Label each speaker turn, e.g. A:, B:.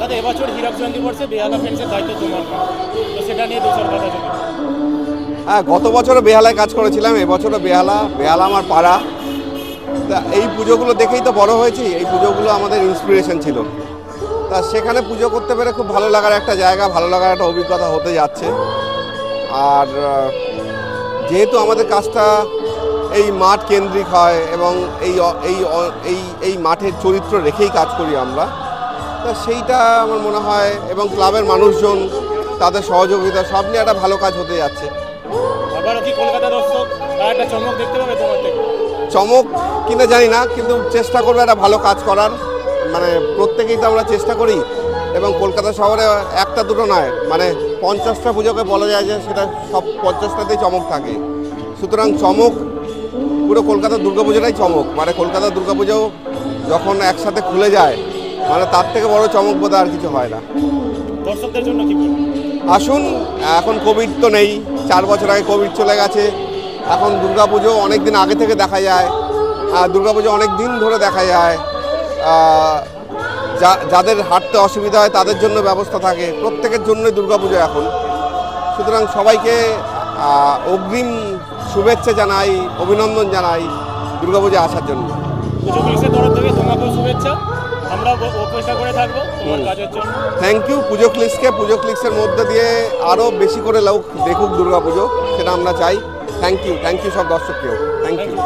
A: দাদা এবছর হীরক জয়ন্তী বর্ষে বেহালা ফ্রেন্ডসের দায়িত্ব তোমার। তো সেটা নিয়ে কথা
B: হ্যাঁ গত বছরও বেহালায় কাজ করেছিলাম, এবছরও বেহালা বেহালা আমার পাড়া। তা এই পুজোগুলো দেখেই তো বড় হয়েছি, এই পুজোগুলো আমাদের ইন্সপিরেশন ছিল। তা সেখানে পুজো করতে পেরে খুব ভালো লাগার একটা জায়গা, ভালো লাগার একটা অভিজ্ঞতা হতে যাচ্ছে। আর যেহেতু আমাদের কাজটা এই মাঠ কেন্দ্রিক হয় এবং এই এই এই মাঠের চরিত্র রেখেই কাজ করি আমরা তা সেইটা আমার মনে হয় এবং ক্লাবের মানুষজন তাদের সহযোগিতা সব নিয়ে একটা ভালো কাজ হতে যাচ্ছে।
A: আবারও কি কলকাতা দর্শক একটা চমক দেখতে পাবে তোমার থেকে?
B: চমক কিনা জানি না কিন্তু চেষ্টা করব একটা ভালো কাজ করার। মানে প্রত্যেকেই তো আমরা চেষ্টা করি এবং কলকাতা শহরে একটা দুটো নয় মানে পঞ্চাশটা পুজোকে বলা যায় যে সেটা সব পঞ্চাশটাতেই চমক থাকে। সুতরাং চমক পুরো কলকাতার দুর্গাপুজোটাই চমক। মানে কলকাতার দুর্গাপুজো যখন একসাথে খুলে যায় মানে তার থেকে বড় চমক বোধহয় আর কিছু হয় না।
A: দর্শকদের জন্য কি
B: আসুন এখন কোভিড তো নেই চার বছর আগে কোভিড চলে গেছে এখন দুর্গাপুজো অনেক দিন আগে থেকে দেখা যায় আর দুর্গাপুজো অনেক দিন ধরে দেখা যায় যা- যাদের হাঁটতে অসুবিধা হয় তাদের জন্য ব্যবস্থা থাকে প্রত্যেকের জন্যই দুর্গাপুজো এখন। সুতরাং সবাইকে অগ্রিম শুভেচ্ছা জানাই অভিনন্দন জানাই দুর্গাপুজো আসার জন্য।
A: শুভেচ্ছা। আমরা অপেক্ষা করে থাকব তোমার কাজের জন্য।
B: থ্যাংক ইউ পুজো ক্লিক্সকে পুজো ক্লিক্সের মধ্যে দিয়ে আরও বেশি করে লোক দেখুক দুর্গা পুজো সেটা আমরা চাই। থ্যাংক ইউ থ্যাংক ইউ সব দর্শককেও। Thank
A: you